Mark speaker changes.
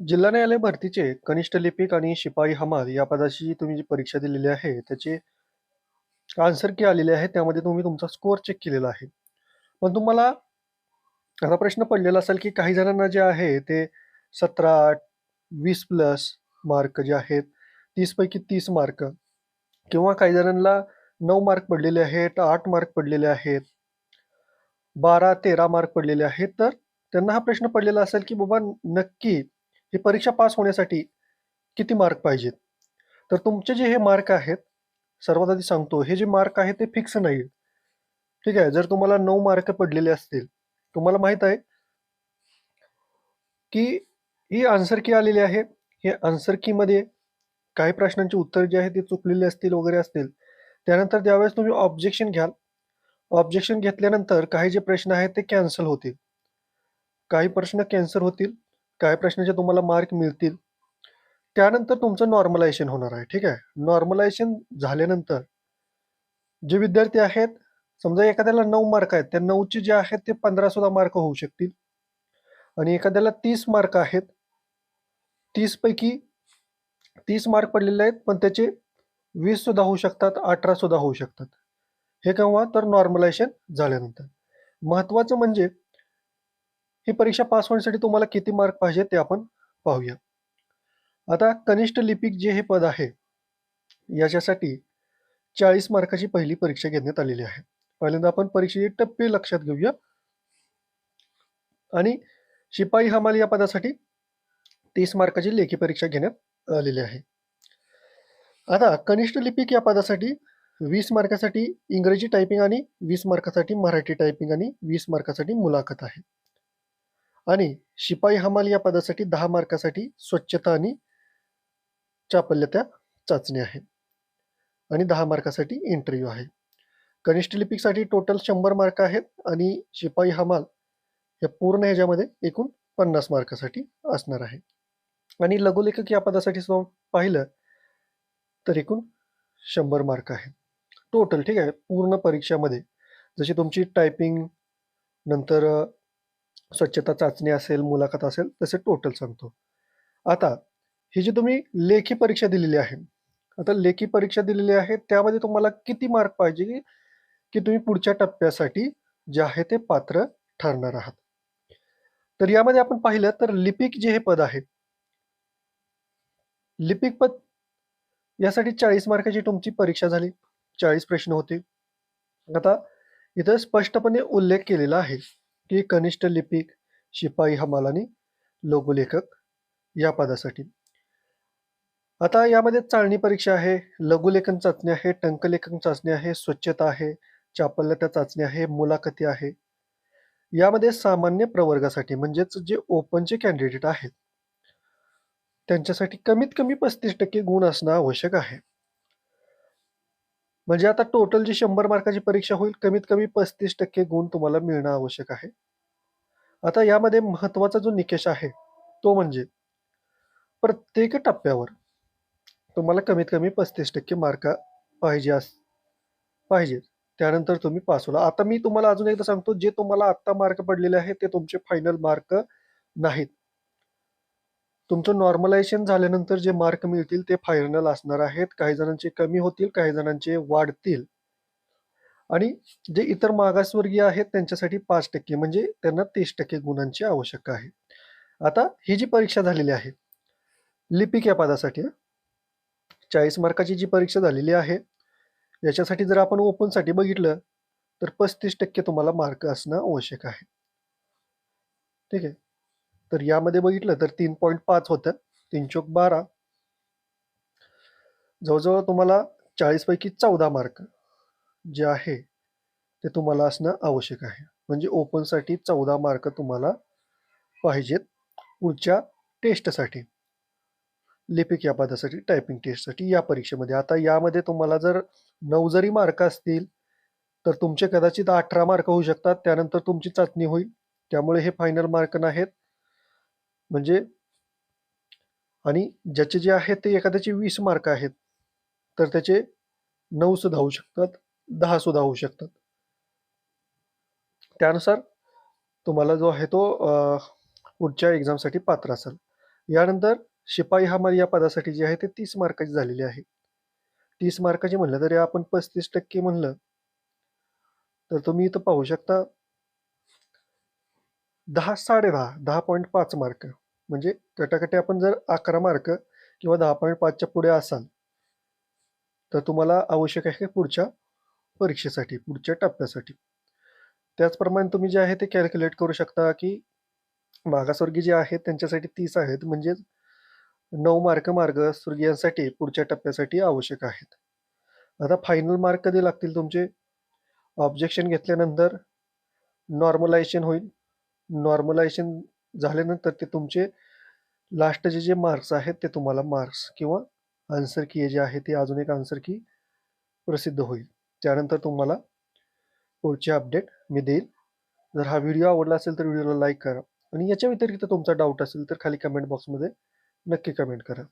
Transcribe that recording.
Speaker 1: जिल्हा न्यायालय भरतीचे कनिष्ठ लिपिक आणि शिपाई हमाल या पदाची तुम्ही जी परीक्षा दिलेली आहे, त्याचे आन्सर की आलेले आहे. त्यामध्ये तुम्ही तुमचा स्कोअर चेक केलेला आहे. पण तुम्हाला असा प्रश्न पडलेला असेल, की काही जणांना जे आहे ते 17, 20 प्लस मार्क जे आहेत, तीसपैकी तीस मार्क किंवा काही जणांना नऊ मार्क पडलेले आहेत, आठ मार्क पडलेले आहेत. 12-13 मार्क पडलेले आहेत. तर त्यांना हा प्रश्न पडलेला असेल, की बाबा नक्की ही परीक्षा पास होण्यासाठी किती मार्क पाहिजेत? तर तुमचे जे हे मार्क आहेत, सर्वात आधी सांगतो, हे जे मार्क आहेत ते फिक्स नाही ठीक आहे. जर तुम्हाला नऊ मार्क पडलेले असतील, तुम्हाला माहीत आहे की ही आन्सर की आलेली आहे. हे आन्सर कीमध्ये काही प्रश्नांची उत्तर जे आहेत ते चुकलेले असतील वगैरे असतील. त्यानंतर ज्यावेळेस तुम्ही ऑब्जेक्शन घ्याल, ऑब्जेक्शन घेतल्यानंतर काही जे प्रश्न आहेत ते कॅन्सल होतील. काही प्रश्न कॅन्सल होतील, काय प्रश्नाचे तुम्हाला मार्क मिळतील. त्यानंतर तुमचं नॉर्मलायझेशन होणार आहे. ठीक आहे. नॉर्मलायझेशन झाल्यानंतर जे विद्यार्थी आहेत, समजा एखाद्याला नऊ मार्क आहेत, त्या नऊचे जे आहेत ते 15 सुद्धा मार्क होऊ शकतील. आणि एखाद्याला तीस मार्क आहेत. 30 पैकी 30 मार्क पडलेले आहेत, पण त्याचे 20 सुद्धा होऊ शकतात, 18 सुद्धा होऊ शकतात. हे केव्हा? तर नॉर्मलायझेशन झाल्यानंतर. महत्त्वाचं म्हणजे ही परीक्षा पास होण्यासाठी तुम्हाला किती मार्क पाहिजे ते आपण पाहूया. आता कनिष्ठ लिपिक जे हे पद आहे, याच्यासाठी 40 मार्काची पहिली परीक्षा घेण्यात आलेली आहे. पहिल्यांदा आपण परीक्षेचे टप्पे लक्षात घेऊया. आणि शिपाई हमाल या पदासाठी तीस मार्काची लेखी परीक्षा घेण्यात आलेली आहे. आता कनिष्ठ लिपिक या पदासाठी वीस मार्कासाठी इंग्रजी टायपिंग आणि वीस मार्कासाठी मराठी टायपिंग आणि वीस मार्कासाठी मुलाखत आहे. आणि शिपाई हमाल या पदासाठी दहा मार्कासाठी स्वच्छता आणि चापल्यता चाचणी आहे. आणि दहा मार्कासाठी इंटरव्ह्यू आहे. कनिष्ठ लिपिकसाठी टोटल शंभर मार्क आहेत आणि शिपाई हमाल या पूर्ण ह्याच्यामध्ये एकूण 50 मार्कासाठी असणार आहे. आणि लघुलेखक या पदासाठी पाहिलं तर एकूण शंभर मार्क आहे टोटल ठीक आहे. पूर्ण परीक्षामध्ये जशी तुमची टायपिंग नंतर स्वच्छता चाचणी असेल, मुलाखत असेल, तसे टोटल सांगतो. आता ही जी तुम्ही लेखी परीक्षा दिलेली आहे, आता लेखी परीक्षा दिलेली आहे, त्यामध्ये तुम्हाला किती मार्क पाहिजे, की तुम्ही पुढच्या टप्प्यासाठी जे आहे ते पात्र ठरणार आहात. तर यामध्ये आपण पाहिलं तर लिपिक जे हे पद आहे लिपिक पद यासाठी 40 मार्काची तुमची परीक्षा झाली. 40 प्रश्न होते. आता इथं स्पष्टपणे उल्लेख केलेला आहे, की कनिष्ठ लिपिक, शिपाई हमालानी लघुलेखक या पदासाठी. आता यामध्ये चाळणी परीक्षा आहे, लघुलेखन चाचणी आहे, टंकलेखन चाचणी आहे, स्वच्छता आहे, चापल्यता चाचणी आहे, मुलाखती आहे. यामध्ये सामान्य प्रवर्गासाठी म्हणजेच जे ओपनचे कॅन्डिडेट आहेत त्यांच्यासाठी कमीत कमी 35% गुण असणं आवश्यक आहे. म्हणजे आता टोटल जी शंभर मार्काची परीक्षा होईल, कमीत कमी 35% गुण तुम्हाला मिळणं आवश्यक आहे. आता यामध्ये महत्त्वाचा जो निकष आहे, तो म्हणजे प्रत्येक टप्प्यावर तुम्हाला कमीत कमी 35% मार्क पाहिजे अस पाहिजे. त्यानंतर तुम्ही पास होला आता मी तुम्हाला अजून एकदा सांगतो, जे तुम्हाला आत्ता मार्क पडलेले आहेत, ते तुमचे फायनल मार्क नाहीत. तुमचं नॉर्मलायझेशन झाल्यानंतर जे मार्क मिळतील ते फायनल असणार आहेत. काही जणांचे कमी होतील, काही जणांचे वाढतील. आणि जे इतर मागासवर्गीय आहेत त्यांच्यासाठी पाच टक्के म्हणजे त्यांना 30% गुणांची आवश्यकता आहे. आता ही जी परीक्षा झालेली आहे, लिपिक या पदासाठी चाळीस मार्काची जी परीक्षा झालेली आहे, याच्यासाठी जर आपण ओपनसाठी बघितलं, तर 35% तुम्हाला मार्क असणं आवश्यक आहे. ठीक आहे. तर यामध्ये बघितलं तर 3.5 होतं. तीन चोक बारा जवळजवळ तुम्हाला चाळीसपैकी चौदा मार्क जे आहे, ते तुम्हाला असणं आवश्यक आहे. म्हणजे ओपनसाठी 14 मार्क तुम्हाला पाहिजेत पुढच्या टेस्टसाठी. लिपिक या पदासाठी, टायपिंग टेस्टसाठी या परीक्षेमध्ये. आता यामध्ये तुम्हाला जर नऊ जरी मार्क असतील, तर तुमचे कदाचित 18 मार्क होऊ शकतात. त्यानंतर तुमची चाचणी होईल. त्यामुळे हे फायनल मार्क नाहीत. म्हणजे आणि ज्याचे जे आहेत ते एखाद्याचे वीस मार्क आहेत, तर त्याचे नऊ सुद्धा होऊ शकतात, दहा सुद्धा होऊ शकतात. त्यानुसार तुम्हाला जो आहे तो पुढच्या एक्झामसाठी पात्र असाल. यानंतर शिपाई हमाल या पदासाठी जे आहे ते तीस मार्काची झालेली आहे तीस मार्काची म्हणलं तरी आपण पस्तीस टक्के म्हणलं तर तुम्ही इथं पाहू शकता दहा साडे दहा दहा पॉईंट पाच मार्क. म्हणजे गटागटी आपण जर अकरा मार्क किंवा दहा पॉईंट पाचच्या पुढे असाल तर तुम्हाला आवश्यक आहे पुढच्या परीक्षेसाठी पुढच्या टप्प्यासाठी. त्याचप्रमाणे तुम्ही जे आहे ते कॅल्क्युलेट करू शकता की मागासवर्गीय जे आहेत त्यांच्यासाठी तीस आहेत म्हणजे नऊ मार्क मार्गस्वर्गीयांसाठी पुढच्या टप्प्यासाठी आवश्यक आहेत. आता फायनल मार्क कधी लागतील तुमचे? ऑब्जेक्शन घेतल्यानंतर नॉर्मलायझेशन होईल. नॉर्मलायझेशन झाल्यानंतर ते तुमचे लास्टचे जे मार्क्स आहेत ते तुम्हाला मार्क्स किंवा आन्सर की जे आहे ते अजून एक आन्सर की प्रसिद्ध होईल. त्यानंतर तुम्हाला पुढचे अपडेट मी देईल. जर हा व्हिडिओ आवडला असेल तर व्हिडिओला लाईक करा. आणि याच्या व्यतिरिक्त तुमचा डाऊट असेल तर खाली कमेंट बॉक्समध्ये नक्की कमेंट करा.